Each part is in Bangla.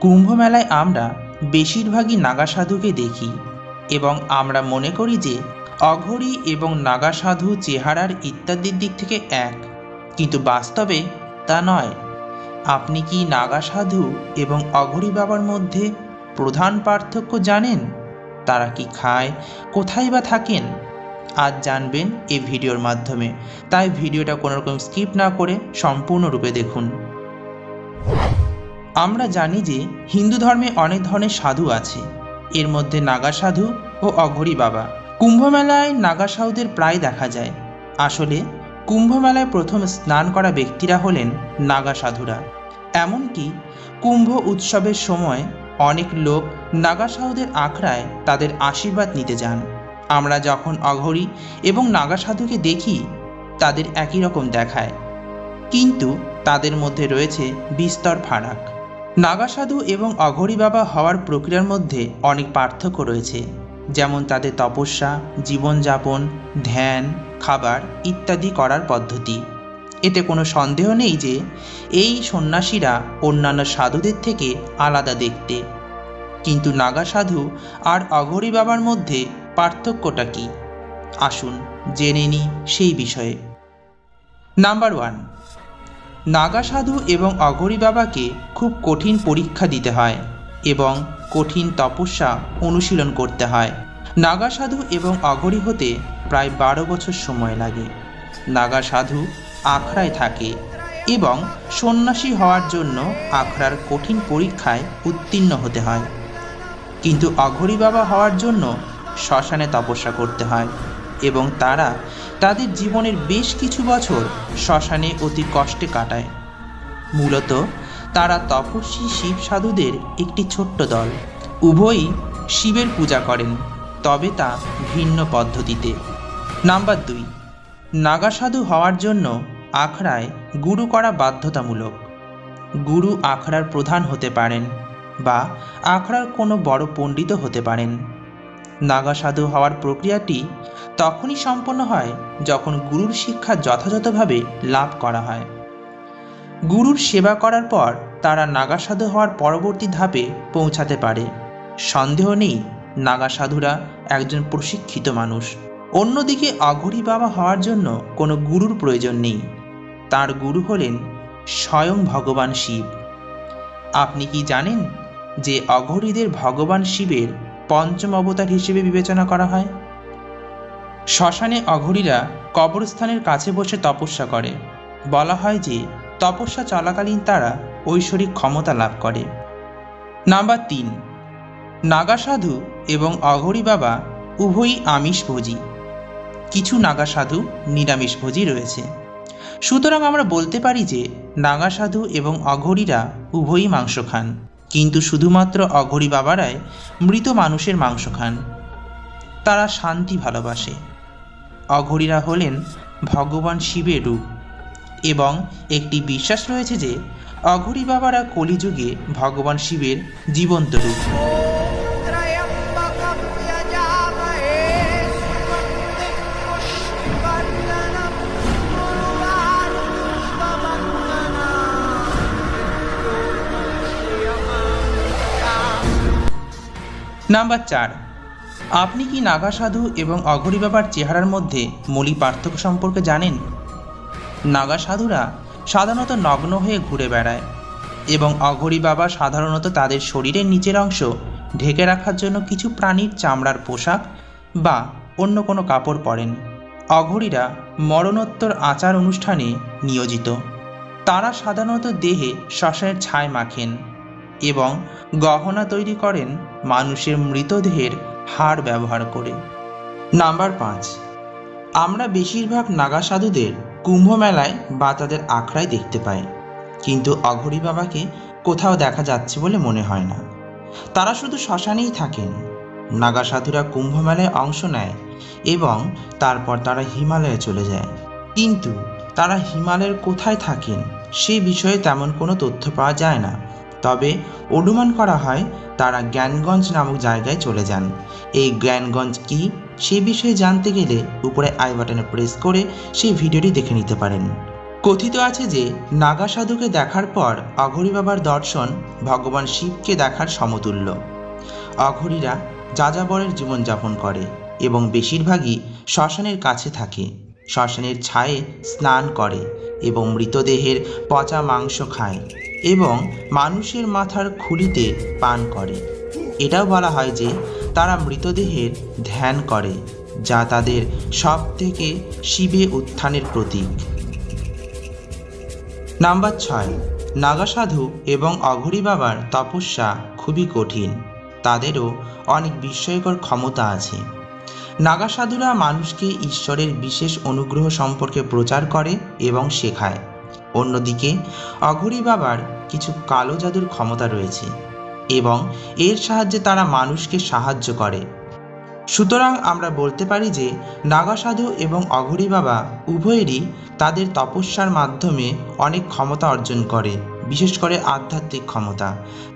কুম্ভ মেলায় আমরা বেশিরভাগই নাগা সাধুকে দেখি এবং আমরা মনে করি যে অঘরী এবং নাগা সাধু চেহারার ইত্যাদির দিক থেকে এক। কিন্তু বাস্তবে তা নয়। আপনি কি নাগা সাধু এবং অঘরী বাবার মধ্যে প্রধান পার্থক্য জানেন? তারা কি খায়? কোথায় বা থাকেন? আজ জানবেন এই ভিডিওর মাধ্যমে। তাই ভিডিওটা কোনোরকম স্কিপ না করে সম্পূর্ণরূপে দেখুন। আমরা জানি যে হিন্দু ধর্মে অনেক ধরনের সাধু আছে। এর মধ্যে নাগা সাধু ও অঘরী বাবা। কুম্ভমেলায় নাগা সাধুদের প্রায় দেখা যায়। আসলে, কুম্ভমেলায় প্রথম স্নান করা ব্যক্তিরা হলেন নাগা সাধুরা। এমনকি কুম্ভ উৎসবের সময় অনেক লোক নাগা সাধুদের আখড়ায় তাদের আশীর্বাদ নিতে যান। আমরা যখন অঘরী এবং নাগা সাধুকে দেখি, তাদের একই রকম দেখায়। কিন্তু তাদের মধ্যে রয়েছে বিস্তর ফারাক। নাগা সাধু এবং অঘরী বাবা হওয়ার প্রক্রিয়ার মধ্যে অনেক পার্থক্য রয়েছে, যেমন তাদের তপস্যা, জীবনযাপন, ধ্যান, খাবার ইত্যাদি করার পদ্ধতি। এতে কোনো সন্দেহ নেই যে এই সন্ন্যাসীরা অন্যান্য সাধুদের থেকে আলাদা দেখতে। কিন্তু নাগা সাধু আর অঘরী বাবার মধ্যে পার্থক্যটা কি? আসুন জেনে নিই সেই বিষয়ে। নাম্বার ওয়ান নাগা সাধু এবং অঘরী বাবাকে খুব কঠিন পরীক্ষা দিতে হয় এবং কঠিন তপস্যা অনুশীলন করতে হয়। নাগা সাধু এবং অঘরী হতে প্রায় বারো বছর সময় লাগে। নাগা সাধু আখড়ায় থাকে এবং সন্ন্যাসী হওয়ার জন্য আখড়ার কঠিন পরীক্ষায় উত্তীর্ণ হতে হয়। কিন্তু অঘরী বাবা হওয়ার জন্য শ্মশানে তপস্যা করতে হয় এবং তারা তাদের জীবনের বেশ কিছু বছর শ্মশানে অতি কষ্টে কাটায়। মূলত তারা তপস্বী শিব সাধুদের একটি ছোট্ট দল। উভয়ই শিবের পূজা করেন, তবে তা ভিন্ন পদ্ধতিতে। নাম্বার দুই, নাগা সাধু হওয়ার জন্য আখড়ায় গুরু করা বাধ্যতামূলক। গুরু আখড়ার প্রধান হতে পারেন বা আখড়ার কোনো বড় পণ্ডিত হতে পারেন। নাগা সাধু হওয়ার প্রক্রিয়াটি তখনই সম্পন্ন হয় যখন গুরুর শিক্ষা যথাযথভাবে লাভ করা হয়। গুরুর সেবা করার পর তারা নাগা সাধু হওয়ার পরবর্তী ধাপে পৌঁছাতে পারে। সন্দেহ নেই নাগা সাধুরা একজন প্রশিক্ষিত মানুষ। অন্যদিকে অঘরী বাবা হওয়ার জন্য কোনো গুরুর প্রয়োজন নেই। তার গুরু হলেন স্বয়ং ভগবান শিব। আপনি কি জানেন যে অঘরীদের ভগবান শিবের পঞ্চম অবতার হিসেবে বিবেচনা করা হয়। শ্মশানে অঘরীরা কবরস্থানের কাছে বসে তপস্যা করে। বলা হয় যে, তপস্যা চলাকালীন তারা ঐশ্বরিক ক্ষমতা লাভ করে। নাম্বার তিন নাগা সাধু এবং অঘরী বাবা উভয়ই আমিষভোজী কিছু নাগা সাধু নিরামিষভোজী রয়েছে। সুতরাং আমরা বলতে পারি যে নাগা সাধু এবং অঘরীরা উভয়ই মাংস খান। কিন্তু শুধুমাত্র অঘরী বাবারাই মৃত মানুষের মাংস খান। তারা শান্তি ভালোবাসে। অঘরীরা হলেন ভগবান শিবের রূপ। এবং একটি বিশ্বাস রয়েছে যে, অঘরী বাবারা কলিযুগে ভগবান শিবের জীবন্ত রূপ। নাম্বার চার। আপনি কি নাগা সাধু এবং অঘরী বাবার চেহারার মধ্যে মৌলিক পার্থক্য সম্পর্কে জানেন? নাগা সাধুরা সাধারণত নগ্ন হয়ে ঘুরে বেড়ায় এবং অঘরী বাবা সাধারণত তাদের শরীরের নিচের অংশ ঢেকে রাখার জন্য কিছু প্রাণীর চামড়ার পোশাক বা অন্য কোনো কাপড় পরেন। অঘরীরা মরণোত্তর আচার অনুষ্ঠানে নিয়োজিত। তারা সাধারণত দেহে শ্মশানের ছাই মাখেন। এবং গহনা তৈরি করেন মানুষের মৃতদেহের হাড় ব্যবহার করে। নাম্বার পাঁচ, আমরা বেশিরভাগ নাগা সাধুদের কুম্ভ মেলায় বা তাদের আখড়ায় দেখতে পাই। কিন্তু অঘরী বাবাকে কোথাও দেখা যাচ্ছে বলে মনে হয় না। তারা শুধু শ্মশানেই থাকেন। নাগা সাধুরা কুম্ভ মেলায় অংশ নেয় এবং তারপর তারা হিমালয়ে চলে যায়। কিন্তু তারা হিমালয়ের কোথায় থাকেন সে বিষয়ে তেমন কোনো তথ্য পাওয়া যায় না। তবে অনুমান করা হয় তারা জ্ঞানগঞ্জ নামক জায়গায় চলে যান। এই জ্ঞানগঞ্জ কি সে বিষয়ে জানতে গেলে উপরে আই বাটনে প্রেস করে সেই ভিডিওটি দেখে নিতে পারেন। কথিত আছে যে নাগা সাধুকে দেখার পর অঘরী বাবার দর্শন ভগবান শিবকে দেখার সমতুল্য। অঘরীরা যাযাবরের জীবনযাপন করে এবং বেশিরভাগই শ্মশানের কাছে থাকে। শ্মশানের ছায়ে স্নান করে এবং মৃতদেহের পচা মাংস খায়। এবং মানুষের মাথার খুলিতে পান করে। এটাও বলা হয় যে, তারা মৃতদেহের ধ্যান করে, যা তাদের সব থেকে শিবে উত্থানের প্রতীক। নাম্বার ছয় নাগা সাধু এবং অঘরী বাবার তপস্যা খুবই কঠিন। তাদেরও অনেক বিস্ময়কর ক্ষমতা আছে। নাগাসাধুরা মানুষকে ঈশ্বরের বিশেষ অনুগ্রহ সম্পর্কে প্রচার করে এবং শেখায়। অন্যদিকে, অঘরী বাবার কিছু কালো জাদুর ক্ষমতা রয়েছে এবং এর সাহায্যে তারা মানুষকে সাহায্য করে। সুতরাং আমরা বলতে পারি যে নাগা সাধু এবং অঘরী বাবা উভয়েরই তাদের তপস্যার মাধ্যমে অনেক ক্ষমতা অর্জন করে, বিশেষ করে আধ্যাত্মিক ক্ষমতা,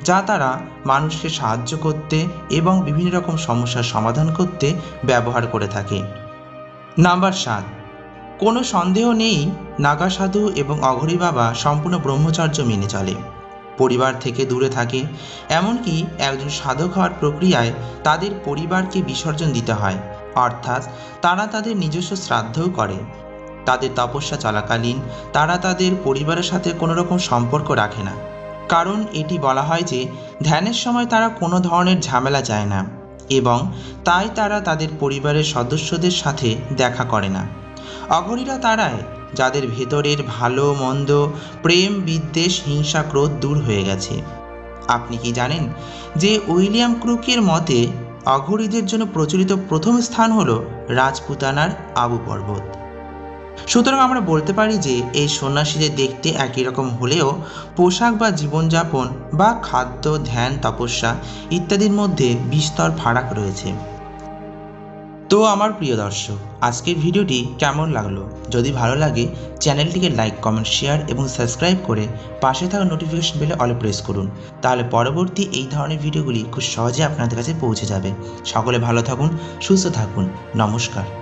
যা তারা মানুষকে সাহায্য করতে এবং বিভিন্ন রকম সমস্যার সমাধান করতে ব্যবহার করে থাকে। নাম্বার সাত কোনো সন্দেহ নেই, নাগা সাধু এবং অঘরী বাবা সম্পূর্ণ ব্রহ্মচর্য মেনে চলে। পরিবার থেকে দূরে থাকে, এমনকি একজন সাধক হওয়ার প্রক্রিয়ায় তাদের পরিবারকে বিসর্জন দিতে হয়। অর্থাৎ তারা তাদের নিজস্ব শ্রাদ্ধও করে। তাদের তপস্যা চলাকালীন তারা তাদের পরিবারের সাথে কোনো রকম সম্পর্ক রাখে না। কারণ এটি বলা হয় যে, ধ্যানের সময় তারা কোনো ধরনের ঝামেলা যায় না এবং তাই তারা তাদের পরিবারের সদস্যদের সাথে দেখা করে না। অঘরীরা তারায় যাদের ভেতরের ভালো, মন্দ, প্রেম, বিদ্বেষ, হিংসা, ক্রোধ দূর হয়ে গেছে। আপনি কি জানেন যে উইলিয়াম ক্রুকের মতে অঘরীদের জন্য প্রচলিত প্রথম স্থান হলো রাজপুতানার আবু পর্বত। সুতরাং আমরা বলতে পারি যে এই সন্ন্যাসীদের দেখতে একই রকম হলেও পোশাক বা জীবনযাপন বা খাদ্য, ধ্যান, তপস্যা ইত্যাদির মধ্যে বিস্তর ফারাক রয়েছে। তো আমার প্রিয় দর্শক, আজকের ভিডিওটি কেমন লাগল? যদি ভালো লাগে, চ্যানেলটিকে লাইক, কমেন্ট, শেয়ার এবং সাবস্ক্রাইব করে পাশে থাকা নোটিফিকেশন বেলে অলে প্রেস করুন। তাহলে পরবর্তী এই ধরনের ভিডিওগুলি খুব সহজে আপনাদের কাছে পৌঁছে যাবে। সকলে ভালো থাকুন, সুস্থ থাকুন। নমস্কার।